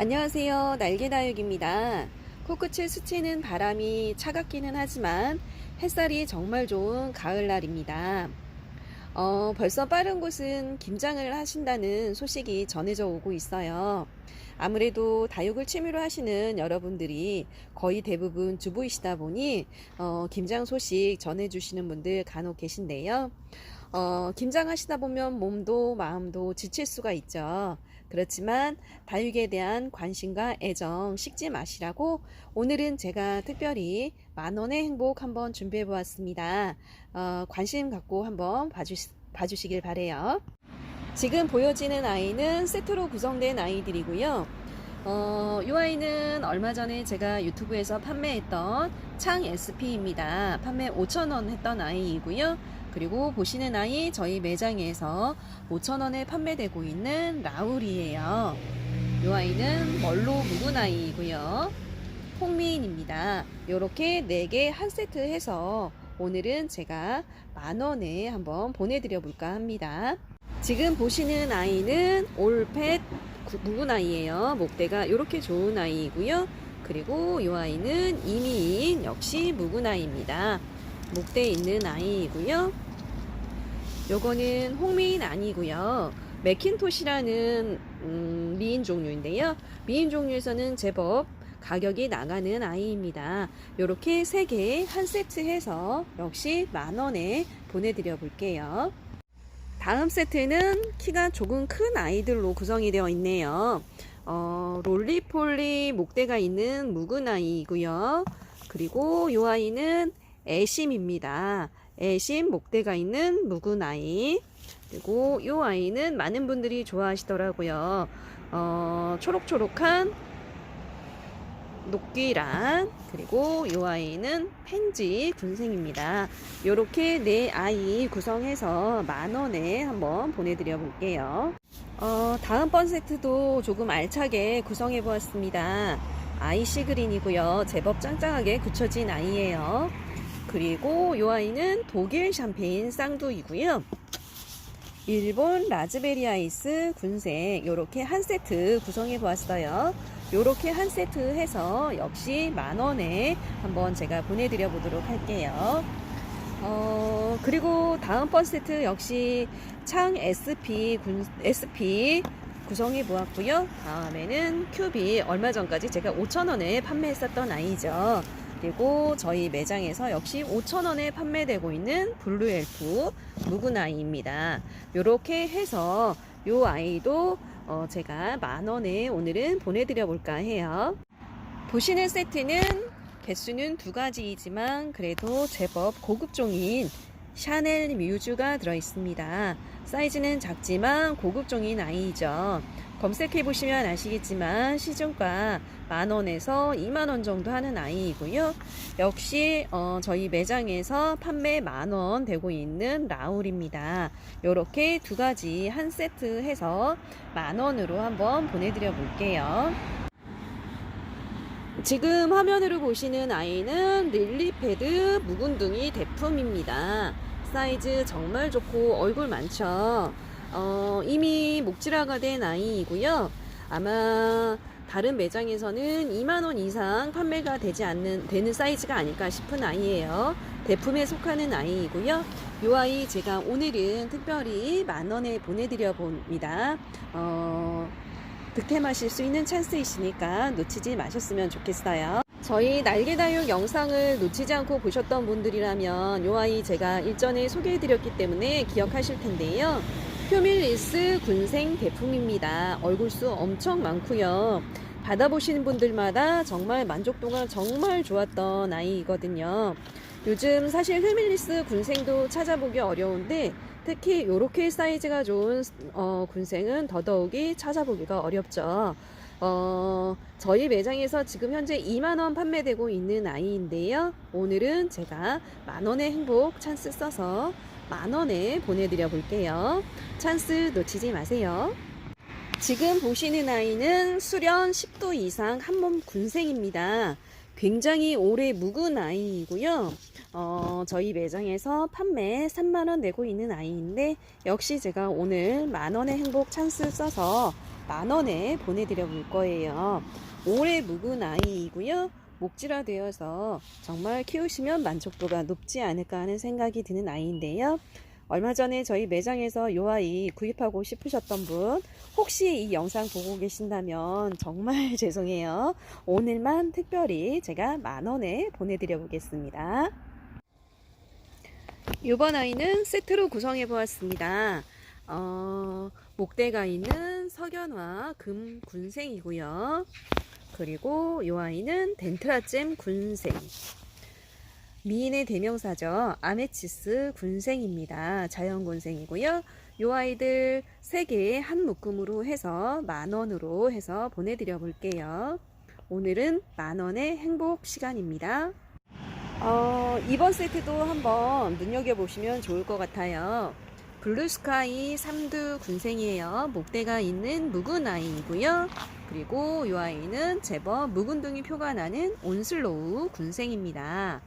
안녕하세요. 날개다육입니다. 코끝을 스치는 바람이 차갑기는 하지만 햇살이 정말 좋은 가을날입니다. 어, 벌써 빠른 곳은 김장을 하신다는 소식이 전해져 오고 있어요. 아무래도 다육을 취미로 하시는 여러분들이 거의 대부분 주부이시다 보니 어, 김장 소식 전해주시는 분들 간혹 계신데요. 어, 김장하시다 보면 몸도 마음도 지칠 수가 있죠. 그렇지만 다육에 대한 관심과 애정 식지 마시라고 오늘은 제가 특별히 만원의 행복 한번 준비해 보았습니다. 어, 관심 갖고 한번 봐주, 봐주시길 바래요. 지금 보여지는 아이는 세트로 구성된 아이들이고요. 어, 이 아이는 얼마 전에 제가 유튜브에서 판매했던 창 SP입니다. 판매 5,000원 했던 아이이고요. 그리고 보시는 아이 저희 매장에서 5,000원에 판매되고 있는 라울이에요. 이 아이는 멀로 묵은 아이이고요. 홍미인입니다. 이렇게 4개 한 세트 해서 오늘은 제가 만원에 한번 보내드려 볼까 합니다. 지금 보시는 아이는 올펫 묵은 아이예요. 목대가 이렇게 좋은 아이이고요. 그리고 이 아이는 이미인 역시 묵은 아이입니다. 목대에 있는 아이이고요. 요거는 홍미인 아니고요. 맥킨토시라는 음, 미인 종류인데요. 미인 종류에서는 제법 가격이 나가는 아이입니다. 이렇게 세개한 세트 해서 역시 만원에 보내드려 볼게요. 다음 세트는 키가 조금 큰 아이들로 구성이 되어 있네요. 어, 롤리폴리 목대가 있는 묵은 아이이고요. 그리고 이 아이는 애심입니다. 애심 목대가 있는 묵은 아이. 그리고 이 아이는 많은 분들이 좋아하시더라고요. 어, 초록초록한 녹귀란 그리고 이 아이는 펜지 군생입니다. 이렇게 네 아이 구성해서 만 원에 한번 보내드려 볼게요. 어, 다음번 세트도 조금 알차게 구성해 보았습니다. 아이 시 그린이고요. 제법 짱짱하게 굳혀진 아이예요. 그리고 이 아이는 독일 샴페인 쌍두이고요. 일본 라즈베리 아이스 군색 이렇게 한 세트 구성해 보았어요. 이렇게 한 세트 해서 역시 만 원에 한번 제가 보내드려 보도록 할게요. 어, 그리고 다음번 세트 역시 창 SP 군, SP 구성해 보았고요. 다음에는 큐비 얼마 전까지 제가 5,000원에 판매했었던 아이죠. 그리고 저희 매장에서 역시 5,000원에 판매되고 있는 블루엘프 묵은 아이입니다. 이렇게 해서 이 아이도 어, 제가 만원에 오늘은 보내드려 볼까 해요. 보시는 세트는 개수는 두 가지이지만 그래도 제법 고급종인 샤넬 뮤즈가 들어있습니다. 사이즈는 작지만 고급종인 아이죠. 검색해 보시면 아시겠지만 시중가 만원에서 2만원 정도 하는 아이이고요. 역시 어, 저희 매장에서 판매 만원 되고 있는 라울입니다. 이렇게 두 가지 한 세트 해서 만원으로 한번 보내드려 볼게요. 지금 화면으로 보시는 아이는 릴리패드 묵은둥이 대품입니다. 사이즈 정말 좋고 얼굴 많죠. 어, 이미 목질화가 된 아이이고요. 아마 다른 매장에서는 2만원 이상 판매가 되지 않는, 되는 사이즈가 아닐까 싶은 아이예요. 대품에 속하는 아이이고요. 이 아이 제가 오늘은 특별히 만원에 보내드려 봅니다. 어, 득템하실 수 있는 찬스이시니까 놓치지 마셨으면 좋겠어요. 저희 날개다육 영상을 놓치지 않고 보셨던 분들이라면 이 아이 제가 일전에 소개해드렸기 때문에 기억하실 텐데요. 표밀리스 군생 대품입니다. 얼굴수 엄청 많고요. 받아보시는 분들마다 정말 만족도가 정말 좋았던 아이거든요. 요즘 사실 휴밀리스 군생도 찾아보기 어려운데 특히 이렇게 사이즈가 좋은 어, 군생은 더더욱이 찾아보기가 어렵죠. 어, 저희 매장에서 지금 현재 2만원 판매되고 있는 아이인데요. 오늘은 제가 만원의 행복 찬스 써서 만원에 보내드려 볼게요. 찬스 놓치지 마세요. 지금 보시는 아이는 수련 10도 이상 한몸 군생입니다. 굉장히 오래 묵은 아이이고요. 어, 저희 매장에서 판매 3만원 내고 있는 아이인데, 역시 제가 오늘 만원의 행복 찬스 써서 만원에 보내드려 볼 거예요. 올해 묵은 아이이고요. 목지라 되어서 정말 키우시면 만족도가 높지 않을까 하는 생각이 드는 아이인데요. 얼마 전에 저희 매장에서 이 아이 구입하고 싶으셨던 분 혹시 이 영상 보고 계신다면 정말 죄송해요. 오늘만 특별히 제가 만원에 보내드려 보겠습니다. 이번 아이는 세트로 구성해 보았습니다. 어, 목대가 있는 석연화 금 군생이고요. 그리고 이 아이는 덴트라잼 군생. 미인의 대명사죠. 아메치스 군생입니다. 자연 군생이고요. 이 아이들 세 개의 한 묶음으로 해서 만 원으로 해서 보내드려 볼게요. 오늘은 만 원의 행복 시간입니다. 어, 이번 세트도 한번 눈여겨보시면 좋을 것 같아요. 블루스카이 삼두 군생이에요. 목대가 있는 묵은 아이이고요. 그리고 이 아이는 제법 묵은둥이 표가 나는 온슬로우 군생입니다.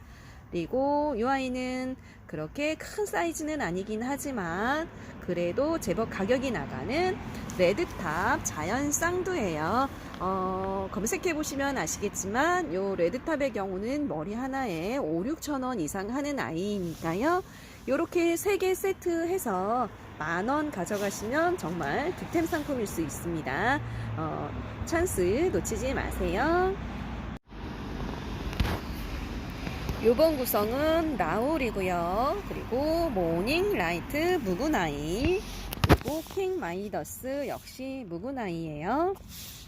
그리고 이 아이는 그렇게 큰 사이즈는 아니긴 하지만 그래도 제법 가격이 나가는 레드탑 자연 쌍두예요. 어, 검색해 보시면 아시겠지만 요 레드탑의 경우는 머리 하나에 5, 6천 원 이상 하는 아이니까요. 요렇게 세 개 세트 해서 만 원 가져가시면 정말 득템 상품일 수 있습니다. 어, 찬스 놓치지 마세요. 요번 구성은 라울이고요. 그리고 모닝 라이트 묵은아이 그리고 킹 마이더스 역시 묵은아이예요.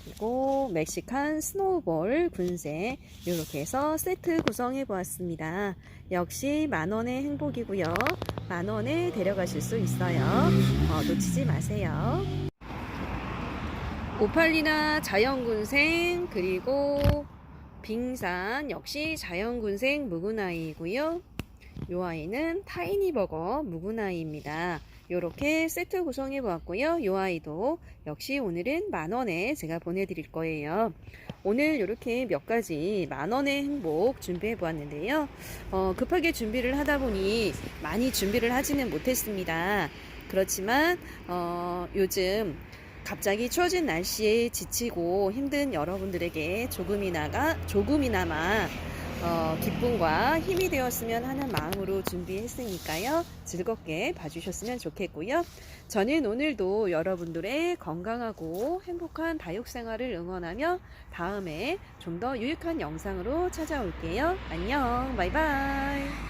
그리고 멕시칸 스노우볼 군세 이렇게 해서 세트 구성해 보았습니다. 역시 만원의 행복이고요. 만원에 데려가실 수 있어요. 어, 놓치지 마세요. 오팔리나 자연군생 그리고 빙산 역시 자연군생 묵은아이이고요. 이 아이는 타이니버거 묵은아이입니다. 이렇게 세트 구성해 보았고요. 이 아이도 역시 오늘은 만원에 제가 보내드릴 거예요. 오늘 이렇게 몇 가지 만원의 행복 준비해 보았는데요. 어, 급하게 준비를 하다 보니 많이 준비를 하지는 못했습니다. 그렇지만 어, 요즘 갑자기 추워진 날씨에 지치고 힘든 여러분들에게 조금이나가 조금이나마 어, 기쁨과 힘이 되었으면 하는 마음으로 준비했으니까요. 즐겁게 봐주셨으면 좋겠고요. 저는 오늘도 여러분들의 건강하고 행복한 다육 생활을 응원하며 다음에 좀 더 유익한 영상으로 찾아올게요. 안녕, 바이바이.